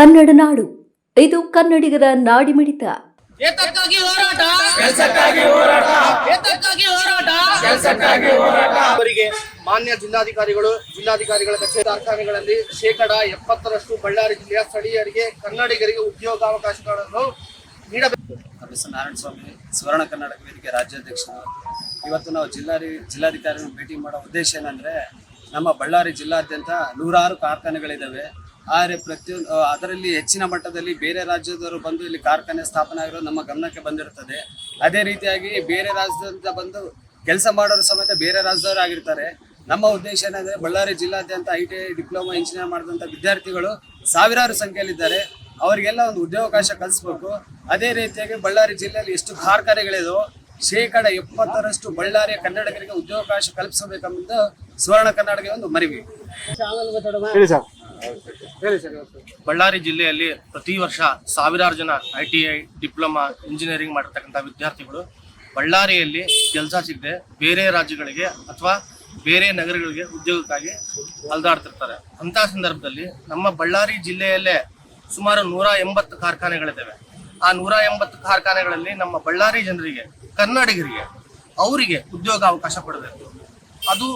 ಕನ್ನಡ ನಾಡು. ಇದು ಕನ್ನಡಿಗರ ನಾಡಿಮಿಡಿತ. ಏತಕ್ಕಾಗಿ ಹೋರಾಟ? ಕೆಲಸಕ್ಕಾಗಿ ಹೋರಾಟ? ಏತಕ್ಕಾಗಿ ಹೋರಾಟ? ಅವರಿಗೆ ಮಾನ್ಯ ಜಿಲ್ಲಾಧಿಕಾರಿಗಳು ಜಿಲ್ಲಾಧಿಕಾರಿಗಳ ಕಚೇರಿ ಕಾರ್ಖಾನೆಗಳಲ್ಲಿ ಶೇಕಡ ಎಪ್ಪತ್ತರಷ್ಟು ಬಳ್ಳಾರಿ ಜಿಲ್ಲೆಯ ಸ್ಥಳೀಯರಿಗೆ ಕನ್ನಡಿಗರಿಗೆ ಉದ್ಯೋಗಾವಕಾಶಗಳನ್ನು ನೀಡಬೇಕು. ನಾರಾಯಣ ಸ್ವಾಮಿ ಸುವರ್ಣ ಕರ್ನಾಟಕ ವೇದಿಕೆ ರಾಜ್ಯಾಧ್ಯಕ್ಷ ಇವತ್ತು ನಾವು ಜಿಲ್ಲಾ ಜಿಲ್ಲಾಧಿಕಾರಿಗಳನ್ನು ಭೇಟಿ ಮಾಡೋ ಉದ್ದೇಶ ಏನಂದ್ರೆ ನಮ್ಮ ಬಳ್ಳಾರಿ ಜಿಲ್ಲಾದ್ಯಂತ ನೂರಾರು ಕಾರ್ಖಾನೆಗಳಿದ್ದಾವೆ. ಆದರೆ ಪ್ರತಿಯೊಂದು ಅದರಲ್ಲಿ ಹೆಚ್ಚಿನ ಮಟ್ಟದಲ್ಲಿ ಬೇರೆ ರಾಜ್ಯದವರು ಬಂದು ಇಲ್ಲಿ ಕಾರ್ಖಾನೆ ಸ್ಥಾಪನೆ ಆಗಿರೋದು ನಮ್ಮ ಗಮನಕ್ಕೆ ಬಂದಿರುತ್ತದೆ. ಅದೇ ರೀತಿಯಾಗಿ ಬೇರೆ ರಾಜ್ಯದಿಂದ ಬಂದು ಕೆಲಸ ಮಾಡೋರು ಸಮೇತ ಬೇರೆ ರಾಜ್ಯದವರು ಆಗಿರ್ತಾರೆ. ನಮ್ಮ ಉದ್ದೇಶ ಏನಂದ್ರೆ ಬಳ್ಳಾರಿ ಜಿಲ್ಲಾದ್ಯಂತ I T I diploma engineer ಮಾಡಿದಂಥ ವಿದ್ಯಾರ್ಥಿಗಳು ಸಾವಿರಾರು ಸಂಖ್ಯೆಯಲ್ಲಿದ್ದಾರೆ. ಅವರಿಗೆಲ್ಲ ಒಂದು ಉದ್ಯೋಗಾವಕಾಶ ಕಲಿಸ್ಬೇಕು. ಅದೇ ರೀತಿಯಾಗಿ ಬಳ್ಳಾರಿ ಜಿಲ್ಲೆಯಲ್ಲಿ ಎಷ್ಟು ಕಾರ್ಖಾನೆಗಳಿದೋ ಶೇಕಡ ಎಪ್ಪತ್ತರಷ್ಟು ಬಳ್ಳಾರಿಯ ಕನ್ನಡಿಗರಿಗೆ ಉದ್ಯೋಗಾವಕಾಶ ಕಲ್ಪಿಸಬೇಕೆಂಬುದು ಸುವರ್ಣ ಕನ್ನಡಕ್ಕೆ ಒಂದು ಮನವಿ. ಬಳ್ಳಾರಿ ಜಿಲ್ಲೆಯಲ್ಲಿ ಪ್ರತಿ ವರ್ಷ ಸಾವಿರಾರು ಜನ I T I diploma, engineering ಮಾಡಿರ್ತಕ್ಕಂಥ ವಿದ್ಯಾರ್ಥಿಗಳು ಬಳ್ಳಾರಿಯಲ್ಲಿ ಕೆಲಸ ಸಿಗದೆ ಬೇರೆ ರಾಜ್ಯಗಳಿಗೆ ಅಥವಾ ಬೇರೆ ನಗರಗಳಿಗೆ ಉದ್ಯೋಗಕ್ಕಾಗಿ ಅಲ್ದಾಡ್ತಿರ್ತಾರೆ. ಅಂತ ಸಂದರ್ಭದಲ್ಲಿ ನಮ್ಮ ಬಳ್ಳಾರಿ ಜಿಲ್ಲೆಯಲ್ಲೇ ಸುಮಾರು ನೂರ ಎಂಬತ್ತು ಕಾರ್ಖಾನೆಗಳಿದ್ದಾವೆ. ಆ ನೂರ ಎಂಬತ್ತು ಕಾರ್ಖಾನೆಗಳಲ್ಲಿ ನಮ್ಮ ಬಳ್ಳಾರಿ ಜನರಿಗೆ, ಕನ್ನಡಿಗರಿಗೆ ಅವರಿಗೆ ಉದ್ಯೋಗ ಅವಕಾಶ ಕೊಡಬೇಕು. ಅದು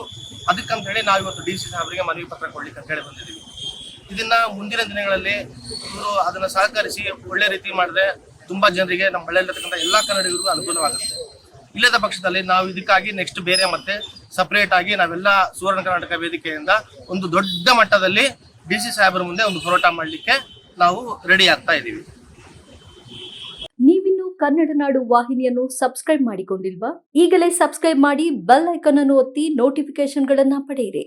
ಅದಕ್ಕಂತ ಹೇಳಿ ನಾವು ಇವತ್ತು ಡಿ ಸಿ ಸಾಹೇಬರಿಗೆ ಮನವಿ ಪತ್ರ ಕೊಡ್ಲಿಕ್ಕೆ ಅಂತ ಹೇಳಿ ಬಂದಿದ್ದೀವಿ. ಇದನ್ನ ಮುಂದಿನ ದಿನಗಳಲ್ಲಿ ಇವರು ಅದನ್ನ ಸಹಕರಿಸಿ ಒಳ್ಳೆ ರೀತಿ ಮಾಡಿದ್ರೆ ತುಂಬಾ ಜನರಿಗೆ ನಮ್ಮ ಹಳ್ಳಿಯಲ್ಲಿರ್ತಕ್ಕಂಥ ಎಲ್ಲಾ ಕನ್ನಡಿಗರಿಗೂ ಅನುಕೂಲವಾಗುತ್ತೆ. ಇಲ್ಲದ ಪಕ್ಷದಲ್ಲಿ ನಾವು ಇದಕ್ಕಾಗಿ ನೆಕ್ಸ್ಟ್ ಬೇರೆ ಮತ್ತೆ ಸಪರೇಟ್ ಆಗಿ ನಾವೆಲ್ಲ ಸುವರ್ಣ ಕರ್ನಾಟಕ ವೇದಿಕೆಯಿಂದ ಒಂದು ದೊಡ್ಡ ಮಟ್ಟದಲ್ಲಿ ಡಿ ಸಿ ಸಾಹೇಬರ ಮುಂದೆ ಒಂದು ಹೋರಾಟ ಮಾಡಲಿಕ್ಕೆ ನಾವು ರೆಡಿ ಆಗ್ತಾ ಇದ್ದೀವಿ. ನೀವಿನ್ನು ಕನ್ನಡ ನಾಡು ವಾಹಿನಿಯನ್ನು ಸಬ್ಸ್ಕ್ರೈಬ್ ಮಾಡಿಕೊಂಡಿಲ್ವಾ? ಈಗಲೇ ಸಬ್ಸ್ಕ್ರೈಬ್ ಮಾಡಿ ಬೆಲ್ ಐಕಾನ್ ಅನ್ನು ಒತ್ತಿ ನೋಟಿಫಿಕೇಶನ್ಗಳನ್ನ ಪಡೆಯಿರಿ.